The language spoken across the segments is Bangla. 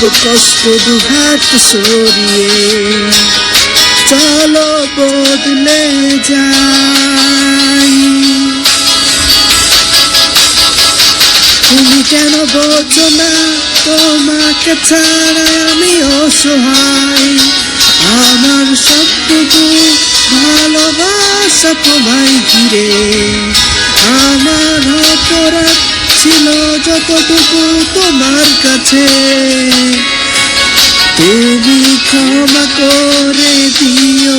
সব কষ্ট দুহাত সরিয়ে। চলো বদলে যাই। তুমি কেন বোঝো না, তোমাকে ছাড়া আমি অসহায়। আমার সবটুকু ভালোবাসা তোমায় ঘিরে। আমার অপরাধ ছিল যতটুকু তোমার কাছে। তুমি ক্ষমা করে দিও।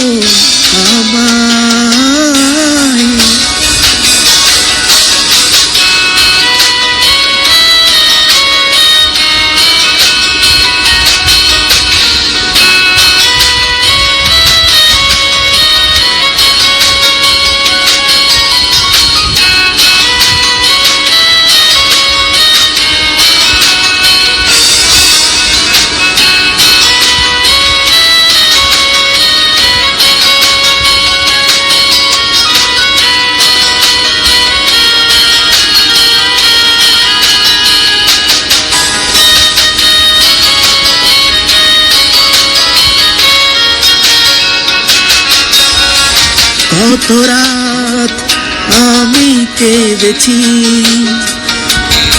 কত রাত আমি কেঁদেছি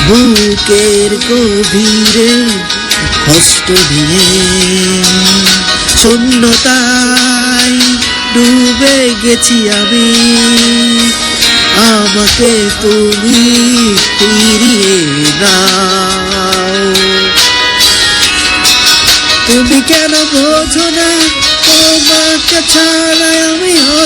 বুকের গভীরে কষ্ট নিয়ে শূন্যতায় ডুবে গেছি আমি। আমাকে তুমি ফিরিয়ে নাও তুমি কেন বোঝো না? তোমাকে ছাড়া